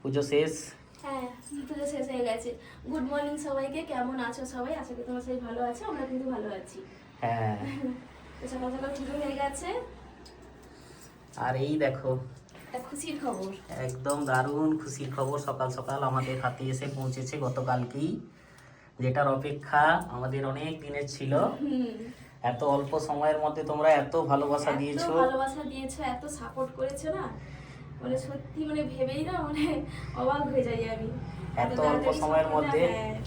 পুজো শেষ? হ্যাঁ পুজো শেষ হয়ে গেছে। গুড মর্নিং সবাইকে কেমন আছো সবাই? আশা করি তোমরা সবাই ভালো আছো আমরা কিন্তু ভালো আছি। হ্যাঁ। সকাল সকাল পুজো হয়ে গেছে। আর এই দেখো। খুশির খবর। একদম দারুণ খুশির খবর। সকাল সকাল আমাদের হাতে এসে পৌঁছেছে গতকালকেই যেটার অপেক্ষা আমাদের অনেক দিনের ছিল। এত অল্প সময়ের মধ্যে তোমরা এত ভালোবাসা দিয়েছ। ভালোবাসা দিয়েছ এত সাপোর্ট করেছ না? মানে সত্যি মানে ভেবেই না মানে অবাক হয়ে যাই আমি। এত অল্প সময়ের মধ্যে? হ্যাঁ।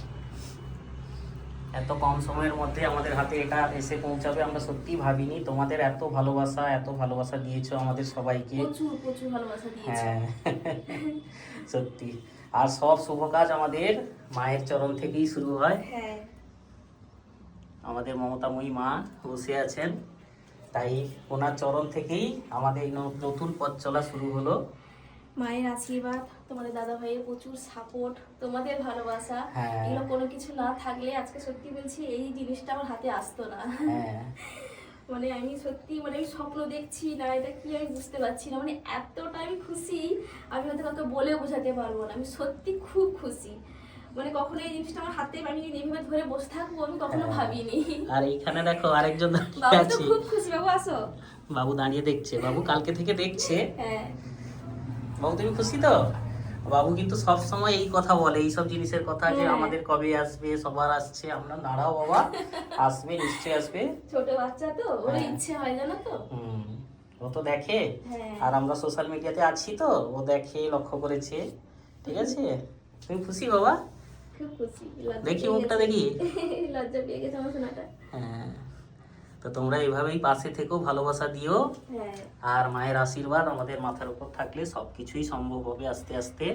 এত কম সময়ের মধ্যে আমাদের হাতে এটা এসে পৌঁছাবে আমরা সত্যি ভাবিনি। তোমাদের এত ভালোবাসা এত ভালোবাসা দিয়েছ আমাদের সবাইকে। প্রচুর প্রচুর ভালোবাসা দিয়েছ। হ্যাঁ। সত্যি। আর সব শুভ কাজ আমাদের মায়ের চরণ থেকেই শুরু হয়। হ্যাঁ। আমাদের মমতাময়ী মা বসে আছেন। তাই ওনার চরণ থেকেই আমাদের এই নতুন পথ চলা শুরু হলো। মায়ের আশীর্বাদ তোমাদের দাদা ভাইয়ের প্রচুর সাপোর্ট তোমাদের ভালোবাসা। হ্যাঁ। এগুলো কোনো কিছু না থাকলে আজকে সত্যি বলছি এই জিনিসটা আমার হাতে আসতো না। হ্যাঁ। মানে আমি সত্যি মানে আমি স্বপ্ন দেখছি না এটা কি আমি বুঝতে পারছি না। মানে এতটা আমি খুশি আমি হয়তো কাউকে বলে বোঝাতে পারব না। আমি সত্যি খুব খুশি। মানে কখনো এই জিনিসটা আমার হাতে আমি এইভাবে ধরে বসে থাকব আমি কখনো হ্যাঁ। ভাবিনি। আর এইখানে দেখো আরেকজন দাঁড়িয়ে আছে। খুব খুশি বাবু আসো। বাবু দাঁড়িয়ে দেখছে বাবু কালকে থেকে দেখছে। হ্যাঁ। বাবু তুমি খুশি তো? বাবু কিন্তু সব সময় এই কথা বলে এই সব জিনিসের কথা যে হ্যাঁ। আমাদের কবে আসবে সবার আসছে আমরা দাঁড়াও বাবা আসবে নিশ্চয়ই আসবে। ছোট বাচ্চা তো ওর হ্যাঁ। ইচ্ছে হয় জানো তো। হুম ও তো দেখে। আর আমরা সোশ্যাল মিডিয়াতে আছি তো ও দেখে লক্ষ্য করেছে। ঠিক আছে? তুমি খুশি বাবা? খুশি দেখি মুখটা দেখি। লজ্জা পেয়ে গেছে আমার শোনাটা হ্যাঁ তো তোমরা এইভাবেই পাশে থেকেও ভালোবাসা দিও। হ্যাঁ। আর মায়ের আশীর্বাদ আমাদের মাথার উপর থাকলে সব কিছুই সম্ভব হবে আস্তে আস্তে।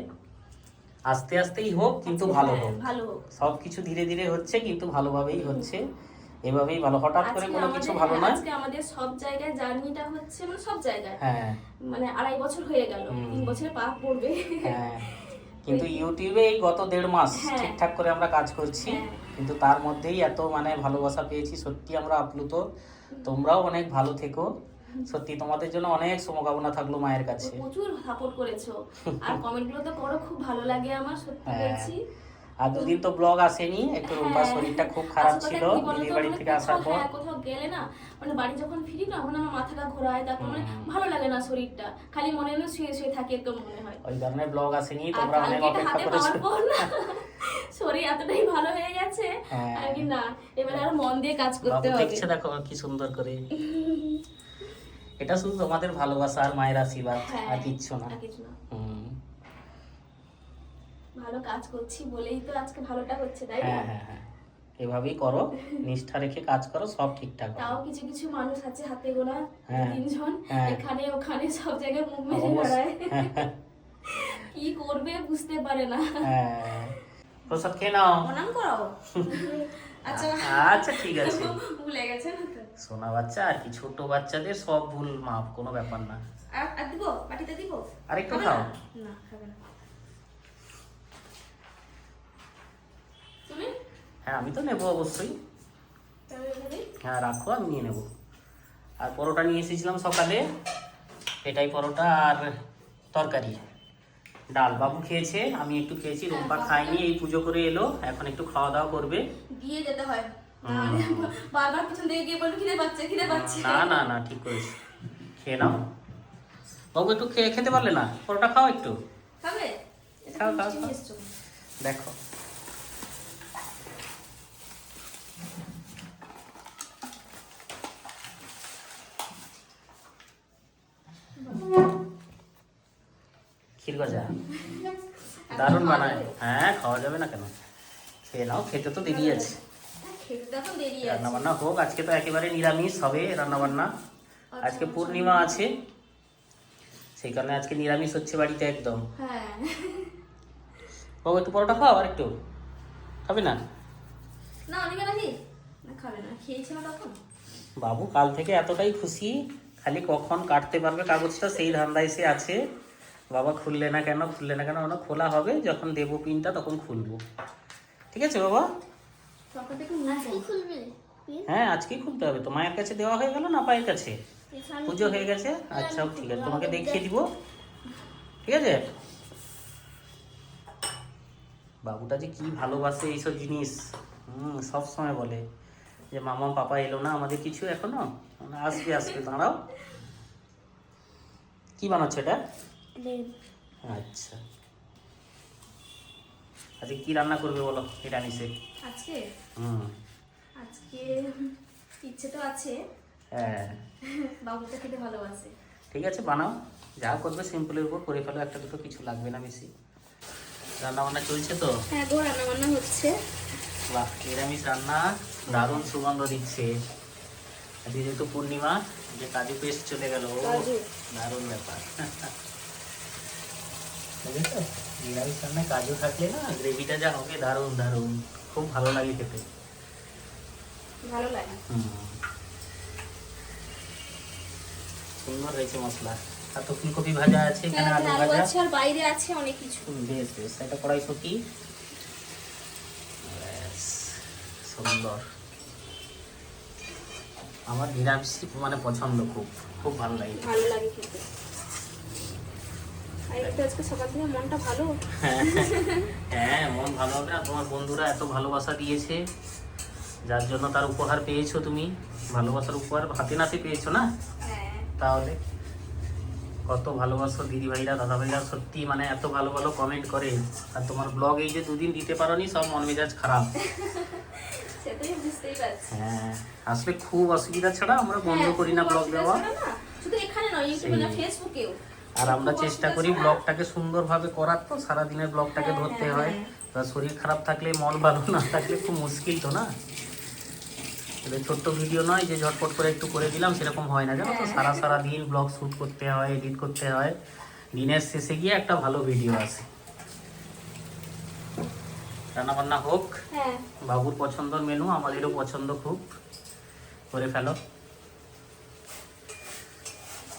আস্তে আস্তেই হোক কিন্তু ভালো হ্যাঁ, হোক। ভালো হোক। সব কিছু ধীরে ধীরে হচ্ছে কিন্তু ভালোভাবেই হচ্ছে। এভাবেই ভালো হঠাৎ করে কোনো কিছু ভালো নয়। আজকে আমাদের সব জায়গায় জার্নিটা হচ্ছে মানে সব জায়গায়। হ্যাঁ। মানে আড়াই বছর হয়ে গেল। তিন বছর পা পড়বে। হ্যাঁ। কিন্তু ইউটিউবে এই গত দেড় মাস হ্যাঁ। ঠিকঠাক করে আমরা কাজ করছি। হ্যাঁ। কিন্তু তার মধ্যেই এত মানে ভালোবাসা পেয়েছি সত্যি আমরা আপ্লুত। তোমরাও অনেক ভালো থেকো। সত্যি তোমাদের জন্য অনেক শুভকামনা থাকল মায়ের কাছে। প্রচুর সাপোর্ট করেছ। আর কমেন্টগুলো তো করো খুব ভালো লাগে আমার সত্যি হ্যাঁ। বলছি। আর দুদিন তো ব্লগ আসেনি একটু রূপার হ্যাঁ। শরীরটা খুব খারাপ ছিল দিদির বাড়ি থেকে আসার পর। হ্যাঁ, কোথাও গেলে না মানে বাড়ি যখন ফিরি না মানে আমার মাথাটা ঘোরায় তারপর মানে ভালো লাগে না শরীরটা খালি মনে হয় শুয়ে শুয়ে থাকি একদম মনে হয়। ওই কারণে ব্লগ আসেনি তোমরা অনেক অপেক্ষা করেছ। শরীর এতটাই ভালো হয়ে গেছে হ্যাঁ। আমি না এবারে আর মন দিয়ে কাজ করতে হবে। দেখছে দেখো কি সুন্দর করে। এটা শুধু তোমাদের ভালোবাসা আর মায়ের আশীর্বাদ আর কিচ্ছু না। আর না। হুম। ভালো কাজ করছি বলেই তো আজকে ভালোটা হচ্ছে তাই হ্যাঁ হ্যাঁ হ্যাঁ। এভাবেই করো নিষ্ঠা রেখে কাজ করো সব ঠিকঠাক তাও কিছু কিছু মানুষ আছে হাতে গোনা হ্যাঁ, তিনজন হ্যাঁ। এখানে ওখানে সব জায়গায় মুখ মেরে বেড়ায় কি করবে বুঝতে পারে না। হ্যাঁ। প্রসাদ খেয়ে নাও। প্রণাম করাও আচ্ছা। আচ্ছা ঠিক আছে। ভুলে গেছে না সোনা বাচ্চা আর কি ছোট বাচ্চাদের সব ভুল মাপ কোনো ব্যাপার না। আর দিব? বাটিতে দিব? আর একটু খাও? না খাবে না তুমি হ্যাঁ আমি তো নেব অবশ্যই। হ্যাঁ রাখো আমি নিয়ে নেব। আর পরোটা নিয়ে এসেছিলাম সকালে। এটাই পরোটা আর তরকারি। ডাল বাবু খেয়েছে আমি একটু খেয়েছি রুম্পা খাইনি এই পুজো করে এলো এখন একটু খাওয়া দাওয়া করবে। দিয়ে যেতে হয়। বারবার পিছন থেকে গিয়ে বলবে খিদে পাচ্ছে খিদে পাচ্ছে। না না না ঠিক করেছি। খেয়ে নাও। বাবু একটু খেয়ে খেতে পারলে না? পরোটা খাও একটু। খাবে? খাও, খাও? দেখো। গজা। দারুণ বানায়। হ্যাঁ খাওয়া যাবে না কেন? খেয়ে নাও খেতে তো দেরি আছে। খেতে তো এখন দেরি আছে। রান্না বান্না হোক আজকে তো একেবারে নিরামিষ হবে রান্না বান্না আজকে পূর্ণিমা আছে। সেই কারণে আজকে নিরামিষ হচ্ছে বাড়িতে একদম। হ্যাঁ। ও একটু পরোটা খাও আর একটু। খাবে না? বাবু কাল থেকে এতটাই খুশি। খালি কখন কাটতে পারবে কাগজটা সেই ধান্দায় সে আছে। বাবা খুললে না কেন খুললে না কেন? ওনা খোলা হবে যখন দেবো পিনটা তখন খুলবো। ঠিক আছে বাবা? হ্যাঁ আজকেই খুলতে হবে। তো মায়ের কাছে দেওয়া হয়ে গেল না পায়ের কাছে? পুজো হয়ে গেছে? আচ্ছা ঠিক আছে। তোমাকে দেখিয়ে দিব। ঠিক আছে? বাবুটা যে কি ভালোবাসে এইসব জিনিস। হুম সব সময় বলে যে মামা পাপা এলো না আমাদের কিছু এখনও? মানে আসবে আসবে দাঁড়াও। কি বানাচ্ছ এটা? আচ্ছা। আজকে কি রান্না করবে বলো? এটা নিচে। আজকে? হুম। আজকে ইচ্ছে তো আছে। হ্যাঁ। বাবুটা খেতে ভালোবাসে। ঠিক আছে বানাও। যা করবে সিম্পলের উপর করে ফেলো একটা দুটো কিছু লাগবে না বেশি। রান্না বান্না চলছে তো? হ্যাঁ গো রান্না বান্না হচ্ছে। বাহ নিরামিষ রান্না দারুণ সুগন্ধ দিচ্ছে। আজকে যেহেতু পূর্ণিমা যে কাজু পেস্ট চলে গেল দারুণ ব্যাপার। বুঝেছ? নিরামিষ রান্নায় কাজু থাকলে না গ্রেভিটা যা হবে দারুণ দারুণ। খুব ভালো লাগে খেতে। ভালো লাগে। সুন্দর হয়েছে মশলা। আর তো ফুলকপি ভাজা আছে এখানে হ্যাঁ আলু আলু ভাজা। আছে আর বাইরে আছে অনেক কিছু। বেশ বেশ। এটা সুন্দর। আমার নিরামিষ মানে পছন্দ খুব। খুব ভালো লাগে। ভালো লাগে খেতে। একটু আজকে সকাল থেকে মনটা ভালো? হ্যাঁ মন ভালো হবে না তোমার বন্ধুরা এত ভালোবাসা দিয়েছে। যার জন্য তার উপহার পেয়েছ তুমি। ভালোবাসার উপহার হাতে নাতে পেয়েছ না? হ্যাঁ। তাহলে কত ভালোবাসো দিদি ভাইরা দাদা ভাইরা সত্যি মানে এত ভালো ভালো কমেন্ট করে। আর তোমার ব্লগ এই যে দুদিন দিতে পারোনি সব মন মেজাজ খারাপ। হ্যাঁ আসলে খুব অসুবিধা ছাড়া আমরা বন্ধ হ্যাঁ, করি না ব্লগ দেওয়া। শুধু এখানে নয় ইউটিউবে না ফেসবুকেও আর আমরা চেষ্টা করি ব্লগটাকে সুন্দরভাবে করার তো সারাদিনের ব্লগটাকে ধরতে হ্যাঁ, হয়। হ্যাঁ। তা শরীর খারাপ থাকলে মন ভালো না থাকলে খুব মুশকিল তো না? এটা ছোট্ট ভিডিও নয় যে ঝটপট করে একটু করে দিলাম সেরকম হয় না। জানো তো হ্যাঁ। সারা সারা দিন ব্লগ শ্যুট করতে হয় এডিট করতে হয়। দিনের শেষে গিয়ে একটা ভালো ভিডিও আসে। রান্না বান্না হোক বাবুর পছন্দর মেনু আমাদেরও পছন্দ খুব। করে ফেলো।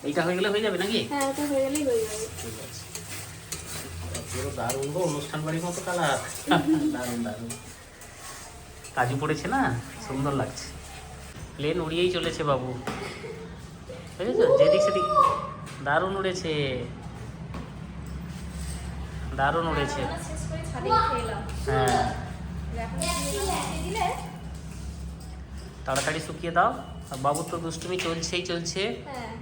এইটা হয়ে গেলে হয়ে যাবে নাকি? হ্যাঁ ওটা হয়ে গেলেই হয়ে যাবে। ঠিক আছে। পুরো দারুণ গো অনুষ্ঠান বাড়ির মতো কালার দারুণ দারুণ। কাজু পড়েছে না? সুন্দর লাগছে। প্লেন উড়িয়েই চলেছে বাবু। বুঝেছ? যেদিক সেদিক। দারুণ উড়েছে। দারুণ উড়েছে। হ্যাঁ। তাড়াতাড়ি শুকিয়ে দাও। আর বাবুর তো দুষ্টুমি চলছেই চলছে। হ্যাঁ।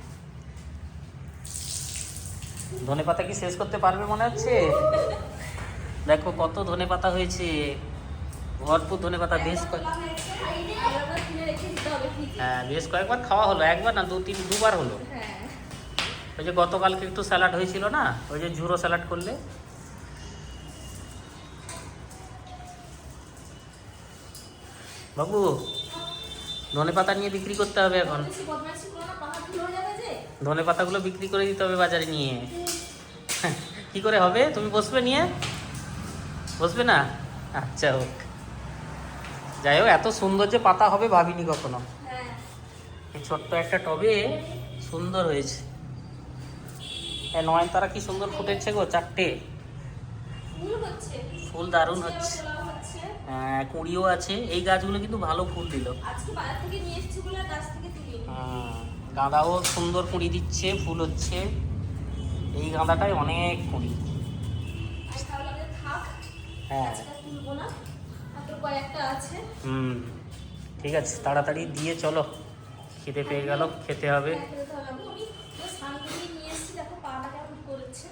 ধনে পাতা কি শেষ করতে পারবে মনে হচ্ছে? দেখো কত ধনে পাতা হয়েছে। ভরপুর ধনে পাতা বেশ কয়েক হ্যাঁ বেশ কয়েকবার খাওয়া হলো। একবার না, দু, তিন, দুবার হলো। ওই যে গতকালকে একটু স্যালাড হয়েছিল না? ওই যে ঝুরো স্যালাড করলে। বাবু ধনে পাতা নিয়ে বিক্রি করতে হবে এখন। ধনে পাতাগুলো বিক্রি করে দিতে হবে বাজারে নিয়ে। কি করে হবে? তুমি বসবে নিয়ে? বসবে না? আচ্ছা হোক। যাই হোক এত সুন্দর যে পাতা হবে ভাবিনি কখনো। হ্যাঁ। এই ছোট্ট একটা টবে সুন্দর হয়েছে। এ নয়নতারা কি সুন্দর ফুটেছে গো চারটে। ফুল দারুণ হচ্ছে। কুঁড়িও আছে। এই গাছগুলো কিন্তু ভালো ফুল দিল। হুম, গাঁদাও সুন্দর কুঁড়ি দিচ্ছে ফুল হচ্ছে। এই গাঁদাটাই অনেক কুঁড়ি। হ্যাঁ। হুম ঠিক আছে তাড়াতাড়ি দিয়ে চলো। খেতে পেয়ে গেল খেতে হবে হ্যাঁ, খেতে হবে। আমি আমি স্নান করিয়ে নিয়ে এসেছি দেখো পাটা কেমন করেছে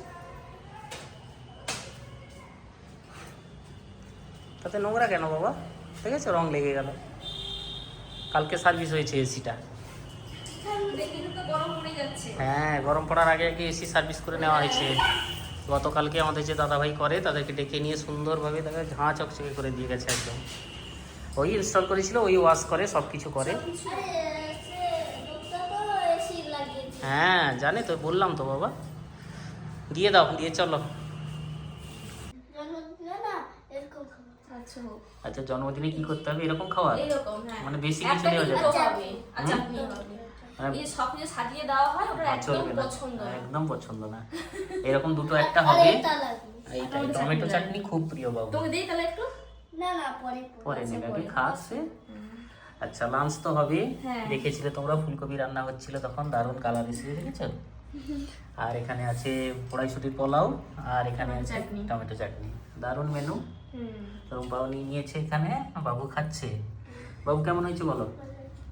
তাতে নোংরা কেন বাবা? ঠিক আছে, রং লেগে গেল। কালকে সার্ভিস হয়েছে এসিটা হ্যাঁ গরম পড়ার আগে আগে এসি সার্ভিস করে নেওয়া হয়েছে। গতকালকে আমাদের যে দাদাভাই করে, তাদেরকে ডেকে নিয়ে সুন্দরভাবে তাকে ঝাঁ চকচকে করে দিয়ে গেছে একদম। ওই ইনস্টল করেছিল, ওই ওয়াশ করে সব কিছু করে। হ্যাঁ জানে তো, বললাম তো বাবা। দিয়ে দাও, দিয়ে চলো। আচ্ছা আচ্ছা জন্মদিনে কি করতে হবে? এরকম খাওয়া হ্যাঁ। মানে বেশি কিছু যাবে? হবে মানে দেওয়া হয় ওটা একদম পছন্দ না। একদম পছন্দ না। এরকম দুটো একটা হবে। এই টমেটো চাটনি খুব প্রিয় বাবু। তোকে দেই তাহলে একটু? না না পরে আচ্ছা, নেবে। আগে আচ্ছা। লাঞ্চ তো হবে। হ্যাঁ। দেখেছিলে তোমরা ফুলকপি রান্না হচ্ছিল তখন দারুণ কালার এসেছে দেখেছ? আর এখানে আছে কড়াইশুটির পোলাও আর এখানে আছে টমেটো চাটনি। দারুণ মেনু হুম। রুম্পাও নিয়ে নিয়েছে এখানে বাবু খাচ্ছে। বাবু কেমন হয়েছে বলো?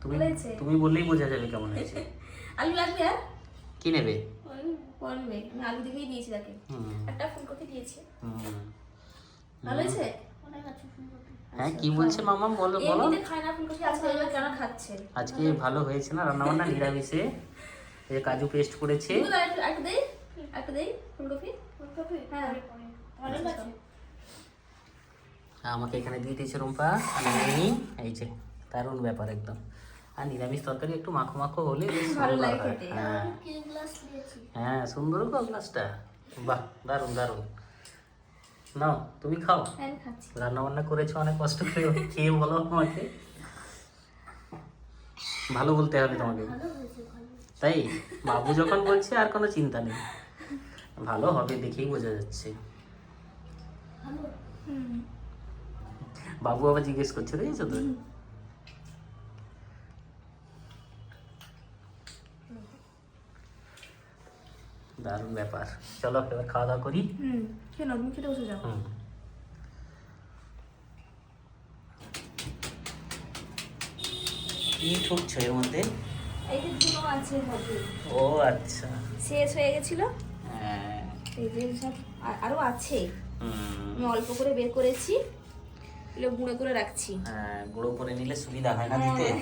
তুমি তুমি বললেই বোঝা যাবে কেমন হয়েছে। আলু লাগবে আর? কি নেবে? বলবে আমি আলু দেখেই দিয়েছি তাকে। হুম, একটা ফুলকপি দিয়েছি। হুম। ভালো হয়েছে? হ্যাঁ কি বলছে মামা? বলো বলো। এমনিতে খায় না ফুলকপি আজকে এবার কেন খাচ্ছে? আজকে ভালো হয়েছে না? রান্না বান্না নিরামিষে। এই কাজু পেস্ট করেছে। একটু দেই একটু দেই ফুলকপি। ফুলকপি? হ্যাঁ। আমাকে এখানে দিয়ে দিয়েছে রুম্পা। আমি নিয়ে নিই। এই যে দারুণ ব্যাপার একদম। আর নিরামিষ তরকারি একটু মাখো মাখো হলে হয়। হ্যাঁ। হ্যাঁ সুন্দর গো গ্লাসটা। বাহ দারুণ দারুণ। নাও তুমি খাও। হ্যাঁ রান্না বান্না করেছ অনেক কষ্ট করে খেয়ে বলো আমাকে। ভালো বলতে হবে তোমাকে। তাই? বাবু যখন বলছে আর কোনো চিন্তা নেই। ভালো হবে দেখেই বোঝা যাচ্ছে। হুম। বাবু আবার জিজ্ঞেস করছে দেখেছ তো দারুণ ব্যাপার চলো এবার খাওয়া দাওয়া করি হুম কেন তুমি খেতে বসে যাও কি ঠুকছো এর মধ্যে ও আচ্ছা শেষ হয়ে গেছিল হ্যাঁ এই যে সব আরও আছে আমি অল্প করে বের করেছি এগুলো গুঁড়ো করে রাখছি। হ্যাঁ গুঁড়ো করে নিলে সুবিধা হয় না দিতে। হ্যাঁ।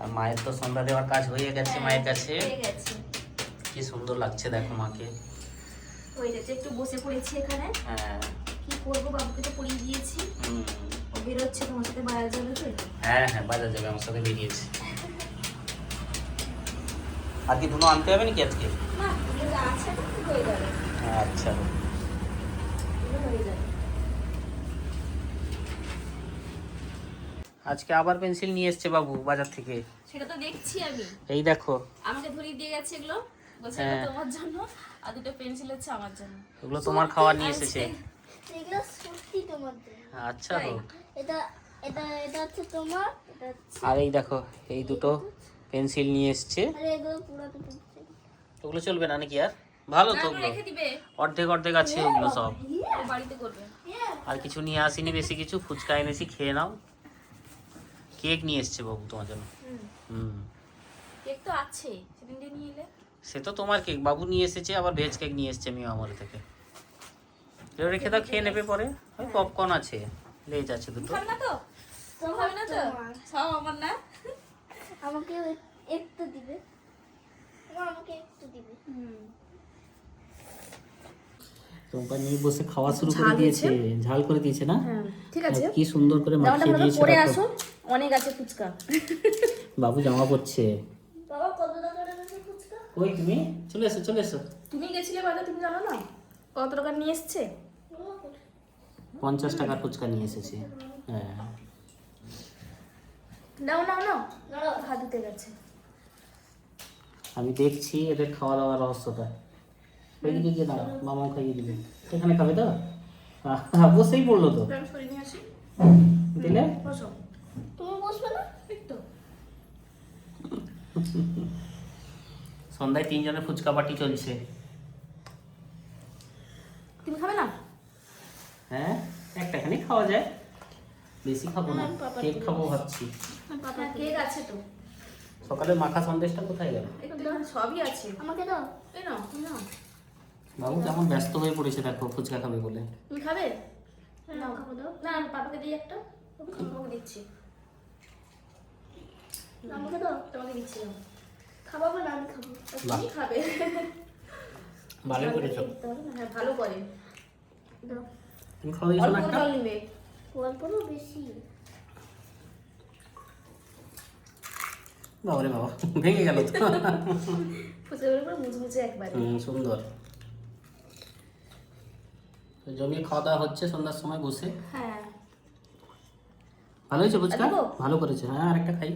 আর মায়ের তো সন্ধ্যা দেওয়ার কাজ হয়ে গেছে মায়ের কাছে। হয়ে কি সুন্দর লাগছে দেখো মাকে। হয়ে যাচ্ছে একটু বসে পড়েছি এখানে। হ্যাঁ। কি করব? বাবুকে তো পড়িয়ে দিয়েছি। হুম। ও বেরোচ্ছে তোমার সাথে বাইরে যাবে তো? হ্যাঁ হ্যাঁ বাজার যাবে আমার সাথে বেরিয়েছে। আর কি দুটো আনতে হবে নাকি আজকে? না আছে হয়ে যাবে। আচ্ছা। হয়ে যাবে। আজকে আবার পেন্সিল নিয়ে এসছে বাবু বাজার থেকে। সেটা তো দেখছি আমি। এই দেখো। আমাকে ধরিয়ে দিয়ে গেছে এগুলো। বলছে হ্যাঁ। তোমার জন্য আর দুটো পেন্সিল হচ্ছে আমার জন্য। এগুলো তোমার খাওয়া নিয়ে এসেছে এগুলো সত্যি তোমাদের আচ্ছা। তো এটা এটা এটা হচ্ছে তোমার এটা আর এই দেখো এই দুটো পেন্সিল নিয়ে এসছে। আর এগুলো পেন্সিল ওগুলো চলবে না নাকি আর? ভালো তো ওগুলো। রেখে দিবে। অর্ধেক অর্ধেক আছে ওগুলো সব। বাড়িতে করবে। আর কিছু নিয়ে আসিনি বেশি কিছু। ফুচকা এনেছি খেয়ে নাও। কেক নিয়ে এসছে বাবু তোমার জন্য। হুম। কেক তো আছে সেদিন দিয়ে নিয়ে এলে। সে তো তোমার কেক বাবু নিয়ে এসেছে আবার ভেজ কেক নিয়ে এসছে মিও আমার থেকে। রেখে দাও খেয়ে নেবে পরে। ওই পপকর্ন আছে লেজ আছে দুটো। না তো? খাবে না তো? সব আমার না? আমাকে একটু দিবে। আমাকে একটু দিবে। হুম। তোমার নিয়ে বসে খাওয়া শুরু করে দিয়েছে ঝাল করে দিয়েছে না? হ্যাঁ ঠিক আছে। কি সুন্দর করে মাখিয়ে দিয়েছে পরে আসো অনেক আছে ফুচকা। বাবু জামা পরছে। বাবা কত ফুচকা? ওই তুমি? চলে এসো চলে এসো। তুমি গেছিলে বাজার তুমি জানো না? কত টাকা নিয়ে এসছে? পঞ্চাশ টাকার ফুচকা নিয়ে এসেছে হ্যাঁ। নাও নাও নাও। হাত ধুতে গেছে। আমি দেখছি এদের খাওয়া দাওয়ার রহস্যটা। ওইদিকে গিয়ে মামাও খাইয়ে দিবে। এখানে খাবে তো? বসেই পড়ল তো। দিলে? তুমি বসবে না? সন্ধ্যায় তিনজনের ফুচকা পার্টি চলছে। তুমি খাবে না? হ্যাঁ একটাখানি খাওয়া যায়। বেশি খাব না হ্যাঁ, কেক খাব ভাবছি। পাপা কেক আছে তো। সকালে মাখা সন্দেশটা কোথায় গেল? সবই আছে। আমাকে দাও। এই নাও তুমি নাও। বাবু কেমন ব্যস্ত হয়ে পড়েছে দেখো ফুচকা খাবে বলে। তুমি খাবে? দাও না। আমি পাপাকে দিই একটা। তোমাকে দিচ্ছি। আমাকে দাও তোমাকে দিচ্ছি নাও। খাব না আমি খাব। তুমি খাবে। ভালো করেছ। হ্যাঁ ভালো করে। দাও। তুমি খাওয়া দিয়েছ অল্প না একটা? অল্প না বেশি। বাবারে বাবা ভেঙে গেল তো। ফুচকা করে পুরো মুচমুচে একবারে। হুম, সুন্দর। জমিয়ে খাওয়া দাওয়া হচ্ছে সন্ধ্যার সময় বসে। হ্যাঁ। ভালো হয়েছে ফুচকা? ভালো করেছে। হ্যাঁ আরেকটা খাই।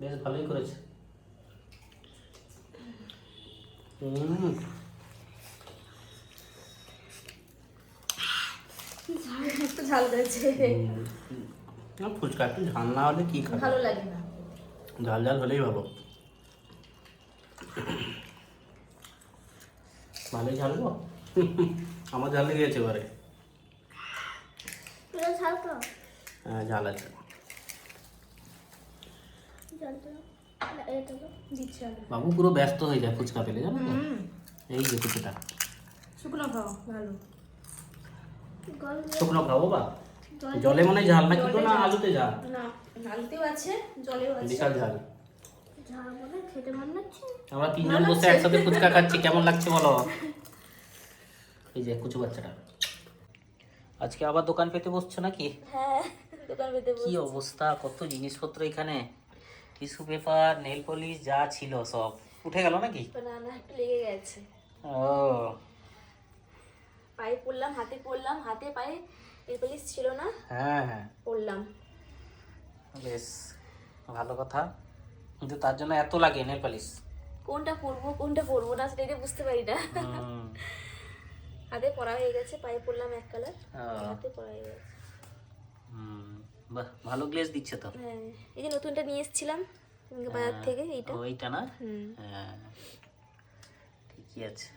বেশ ভালোই করেছে। একটু ঝাল না, ফুচকা একটু ঝাল না হলে কি খাবে? ভালো লাগে না। ঝাল ঝাল হলেই ভালো। ভালোই ঝালবো আমার ঝাল লেগে গেছে এবারে হ্যাঁ ঝাল আছে। বাবু পুরো ব্যস্ত হয়ে যায় ফুচকা পেলে জানো তো? এই যে কুচিটা শুকনো খাও ভালো শুকনো খাব বা জলে মনে হয় ঝাল না কিন্তু না আলুতে ঝাল? না আলুতেও আছে জলেও আছে। বিশাল ঝাল। মন আমরা তিনজন বসে একসাথে ফুচকা খাচ্ছি কেমন লাগছে বলো? এই যে কুচু বাচ্চাটা। আজকে আবার দোকান পেতে বসছো নাকি? হ্যাঁ দোকান পেতে কি অবস্থা? কত জিনিসপত্র এখানে? টিস্যু পেপার নেল পলিশ যা ছিল সব। উঠে গেল নাকি? না না একটু লেগে গেছে। ও। পায়ে পড়লাম হাতে পড়লাম হাতে পায়ে এর পুলিশ ছিল না হ্যাঁ হ্যাঁ। পড়লাম। বেশ ভালো কথা। কিন্তু তার জন্য এত লাগে নেল পলিশ? কোনটা পরবো কোনটা পরবো না সেটা বুঝতে পারি না। হাতে পড়া হয়ে গেছে পায়ে পড়লাম এক কালার হাতে পড়া হয়ে গেছে। হুম, বাহ ভালো গ্লেজ দিচ্ছে তো। হ্যাঁ এই যে নতুনটা নিয়ে এসেছিলাম বাজার থেকে এইটা। ওইটা না? হ্যাঁ ঠিকই আছে।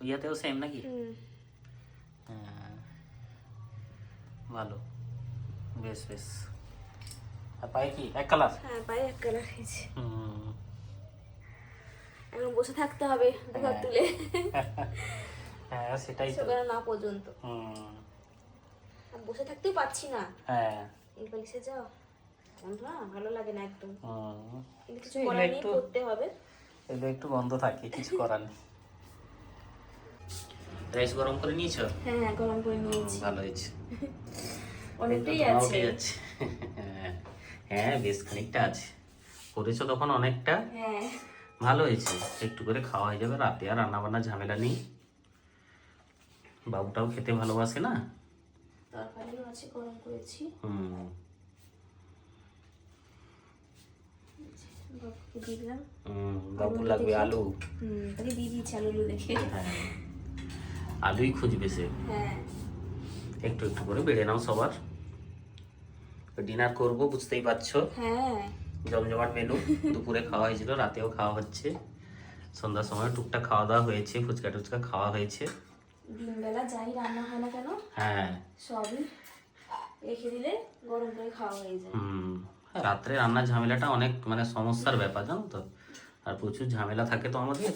ওইয়াতেও সেম নাকি? হুম। হ্যাঁ ভালো বেশ বেশ। আর পায়ে কি এক কালার হ্যাঁ পায়ে এক কালার হয়েছে। হুম। এখন বসে থাকতে হবে দুহাত তুলে। হ্যাঁ সেটাই তো। সকালে না পর্যন্ত। হুম। বসে থাকতেই পাচ্ছি না। হ্যাঁ। এই বালিশে যাও। না ভালো লাগে না একদম। হুম। কিন্তু কিছু করার নেই করতে হবে। এগুলো একটু বন্ধ থাকে কিছু করার নেই। রাইস গরম করে নিয়েছো? হ্যাঁ হ্যাঁ গরম করে নিয়েছি। ভালো হয়েছে। অনেকটাই আছে। হ্যাঁ, হ্যাঁ বেশ খানিকটা আছে। করেছ তখন অনেকটা। হ্যাঁ। ভালো হয়েছে। একটু করে খাওয়া হয়ে যাবে রাতে আর রান্না বান্না ঝামেলা নেই। বাবুটাও খেতে ভালোবাসে না? তরকারিও আছে গরম করেছি। হুম। বাবুকে দিলাম। বাবু লাগবে আলু। হুম তাকে দিয়ে দিয়েছি আলু দেখে। হ্যাঁ। আলুই খুঁজবে সে। হ্যাঁ। একটু একটু করে বেড়ে নাও সবার। ডিনার করব বুঝতেই পারছ। হ্যাঁ। জমজমাট মেনু। দুপুরে খাওয়া হয়েছিল রাতেও খাওয়া হচ্ছে। সন্ধ্যার সময় টুকটাক খাওয়া দাওয়া হয়েছে ফুচকা টুচকা খাওয়া হয়েছে। দিনবেলা যাই রান্না হয় না কেন? হ্যাঁ। সবই রেখে দিলে গরম করে খাওয়া হয়ে যায়। হুম। রাত্রে রান্নার ঝামেলাটা অনেক মানে সমস্যার ব্যাপার জানো তো? আর প্রচুর ঝামেলা থাকে তো আমাদের।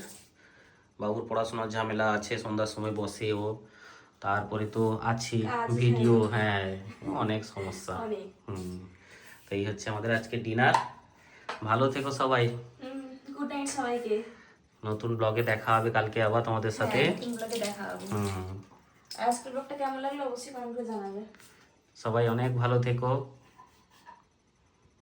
বাবুর পড়াশোনার ঝামেলা আছে সন্ধ্যার সময় বসে ও। তারপরে তো আছে ভিডিও হ্যাঁ অনেক সমস্যা। হুম। তো এই হচ্ছে আমাদের আজকে ডিনার। ভালো থেকো সবাই। গুড নাইট সবাইকে। নতুন ব্লগে দেখা হবে কালকে আবার তোমাদের সাথে। হ্যাঁ, নতুন ব্লগে দেখা হবে। হুম। আজকের ব্লগটা কেমন লাগল অবশ্যই কমেন্ট করে জানাবে। সবাই অনেক ভালো থেকো।